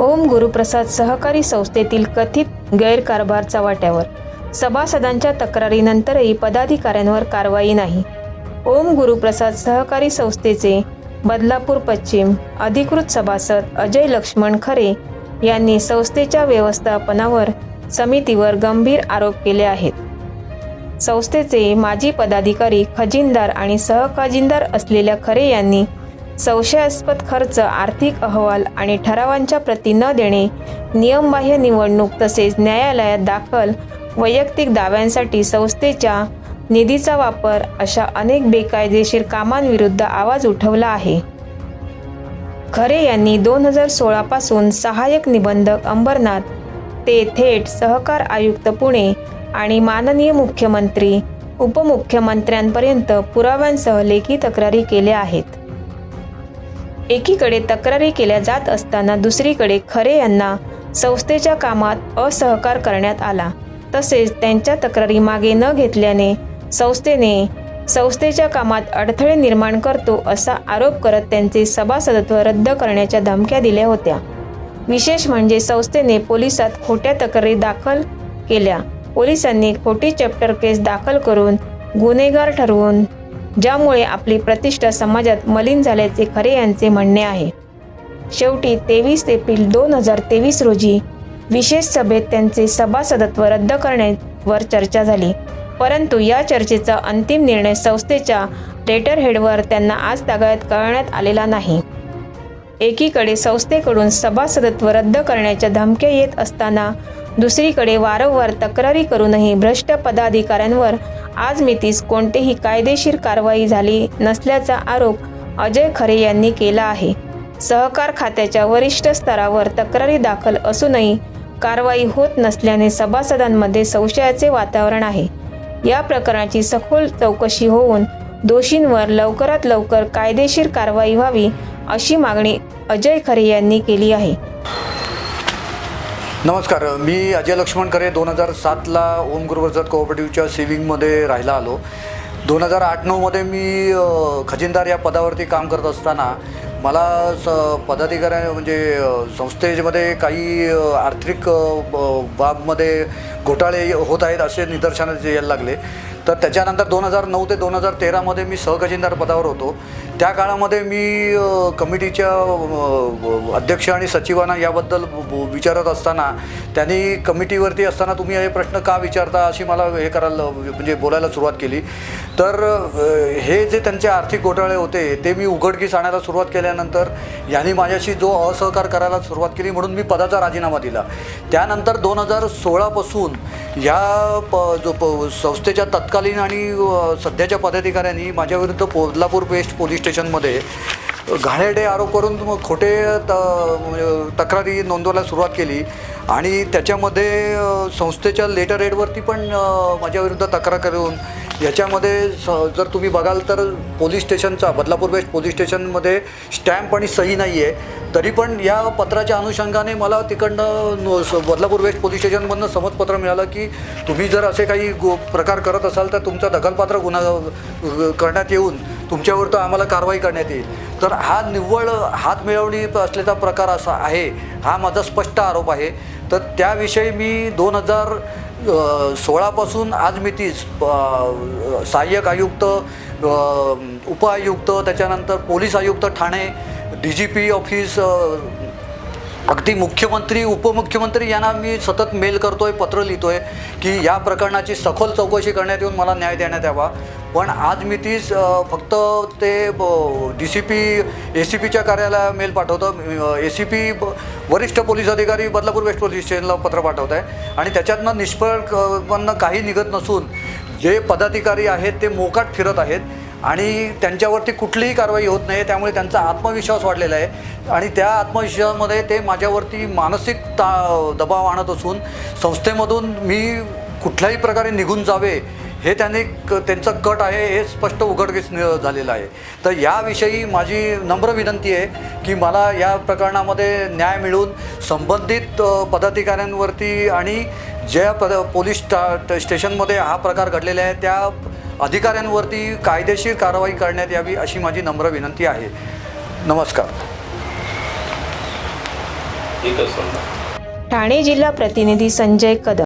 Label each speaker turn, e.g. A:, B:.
A: ओम गुरुप्रसाद सहकारी संस्थेतील कथित गैरकारभार चव्हाट्यावर सभासदांच्या तक्रारीनंतरही पदाधिकाऱ्यांवर कारवाई नाही. ओम गुरुप्रसाद सहकारी संस्थेचे बदलापूर पश्चिम अधिकृत सभासद अजय लक्ष्मण खरे यांनी संस्थेच्या व्यवस्थापनावर समितीवर गंभीर आरोप केले आहेत. संस्थेचे माजी पदाधिकारी खजिनदार आणि सहखजिनदार असलेल्या खरे यांनी संशयास्पद खर्च आर्थिक अहवाल आणि ठरावांच्या प्रती न देणे नियमबाह्य निवडणूक तसेच न्यायालयात दाखल वैयक्तिक दाव्यांसाठी संस्थेच्या निधीचा वापर अशा अनेक बेकायदेशीर कामांविरुद्ध आवाज उठवला आहे. खरे यांनी दोन हजार सोळापासून सहाय्यक निबंधक अंबरनाथ ते थेट सहकार आयुक्त पुणे आणि माननीय मुख्यमंत्री उपमुख्यमंत्र्यांपर्यंत पुराव्यांसह लेखी तक्रारी केल्या आहेत. एकीकडे तक्रारी केल्या जात असताना दुसरीकडे खरे यांना संस्थेच्या कामात असहकार करण्यात आला. तसेच त्यांच्या तक्रारी मागे न घेतल्याने संस्थेने संस्थेच्या कामात अडथळे निर्माण करतो असा आरोप करत त्यांचे सभासदत्व रद्द करण्याच्या धमक्या दिल्या होत्या. विशेष म्हणजे संस्थेने पोलिसात खोट्या तक्रारी दाखल केल्या. पोलिसांनी खोटी चॅप्टर केस दाखल करून गुन्हेगार ठरवून ज्यामुळे आपली प्रतिष्ठा समाजात मलिन झाल्याचे खरे यांचे म्हणणे आहे. शेवटी तेवीस एप्रिल दोन हजार तेवीस रोजी विशेष सभेत त्यांचे सभासदत्व रद्द करण्यावर चर्चा झाली. परंतु या चर्चेचा अंतिम निर्णय संस्थेच्या लेटर हेडवर त्यांना आज तागायत कळवण्यात आलेला नाही. एकीकडे संस्थेकडून सभासदत्व रद्द करण्याच्या धमक्या येत असताना दुसरीकडे वारंवार तक्रारी करूनही भ्रष्ट पदाधिकाऱ्यांवर आज मितीस कोणतेही कायदेशीर कारवाई झाली नसल्याचा आरोप अजय खरे यांनी केला आहे. सहकार खात्याच्या वरिष्ठ स्तरावर तक्रारी दाखल असूनही कारवाई होत नसल्याने सभासदांमध्ये संशयाचे वातावरण आहे. या प्रकरणाची सखोल चौकशी होऊन दोषींवर लवकरात लवकर कायदेशीर कारवाई व्हावी अशी मागणी अजय खरे यांनी केली आहे.
B: नमस्कार मी अजय लक्ष्मण करे दोन हजार सातला ओम गुरुप्रसाद कोऑपरेटिव्हच्या सेविंगमध्ये राहायला आलो. दोन हजार आठ नऊमध्ये मी खजिनदार या पदावरती काम करत असताना मला स पदाधिकाऱ्या म्हणजे संस्थेमध्ये काही आर्थिक ब- बाबमध्ये घोटाळे होत आहेत असे निदर्शनास यायला लागले. तर त्याच्यानंतर दोन हजार नऊ ते दोन हजार तेरामध्ये मी सहखजिनदार पदावर होतो. त्या काळामध्ये मी कमिटीच्या अध्यक्ष आणि सचिवांना याबद्दल विचारत असताना त्यांनी कमिटीवरती असताना तुम्ही हे प्रश्न का विचारता अशी मला हे करायला म्हणजे बोलायला सुरुवात केली. तर हे जे त्यांचे आर्थिक घोटाळे होते ते मी उघडकीस आणायला सुरुवात केल्यानंतर यांनी माझ्याशी जो असहकार करायला सुरुवात केली म्हणून मी पदाचा राजीनामा दिला. त्यानंतर दोन हजार सोळापासून ह्या प जो प संस्थेच्या तत्कालीन आणि सध्याच्या पदाधिकाऱ्यांनी माझ्याविरुद्ध पोदलापूर वेस्ट पोलीस स्टेशनमध्ये घाणेरडे आरोप करून मग खोटे त म्हणजे तक्रारी नोंदवायला सुरुवात केली. आणि त्याच्यामध्ये संस्थेच्या लेटर एडवरती पण माझ्याविरुद्ध तक्रार करून याच्यामध्ये स जर तुम्ही बघाल तर पोलीस स्टेशनचा बदलापूर वेस्ट पोलीस स्टेशनमध्ये स्टॅम्प आणि सही नाही आहे तरी पण या पत्राच्या अनुषंगाने मला तिकडनं बदलापूर वेस्ट पोलीस स्टेशनमधनं समजपत्र मिळालं की तुम्ही जर असे काही गो प्रकार करत असाल तर तुमचा दखलपात्र गुन्हा करण्यात येऊन तुमच्यावर तर आम्हाला कारवाई करण्यात येईल. तर हा निव्वळ हात मिळवणी असलेला प्रकार असा आहे हा माझा स्पष्ट आरोप आहे. तर त्याविषयी मी दोन हजार सोळापासून आज मी तीस सहाय्यक आयुक्त अ, उपआयुक्त त्याच्यानंतर पोलीस आयुक्त Thane D G P office अगदी मुख्यमंत्री उपमुख्यमंत्री यांना मी सतत मेल करतोय पत्र लिहितोय की या प्रकरणाची सखोल चौकशी करण्यात येऊन मला न्याय देण्यात यावा. पण आज मी तीच फक्त ते D C P A C पीच्या कार्यालयाला मेल पाठवतो. ए सी पी वरिष्ठ पोलीस अधिकारी बदलापूर वेस्ट पोलीस स्टेशनला पत्र पाठवत आहे आणि त्याच्यातनं निष्फळ काही निघत नसून जे पदाधिकारी आहेत ते मोकाट फिरत आहेत. आणि त्यांच्यावरती कुठलीही कारवाई होत नाही त्यामुळे त्यांचा आत्मविश्वास वाढलेला आहे. आणि त्या आत्मविश्वासामध्ये ते माझ्यावरती मानसिक ता दबाव आणत असून संस्थेमधून मी कुठल्याही प्रकारे निघून जावे हे त्यांनी क त्यांचं कट आहे हे स्पष्ट उघडकीस झालेलं आहे. तर याविषयी माझी नम्र विनंती आहे की मला या प्रकरणामध्ये न्याय मिळून संबंधित पदाधिकाऱ्यांवरती आणि ज्या पद पोलीस स्टा स्टेशनमध्ये हा प्रकार घडलेला आहे त्या अधिकाऱ्यांवरती कायदेशीर कारवाई करण्यात यावी अशी माझी नम्र विनंती आहे. नमस्कार.
A: ठाणे जिल्हा प्रतिनिधी संजय कदम.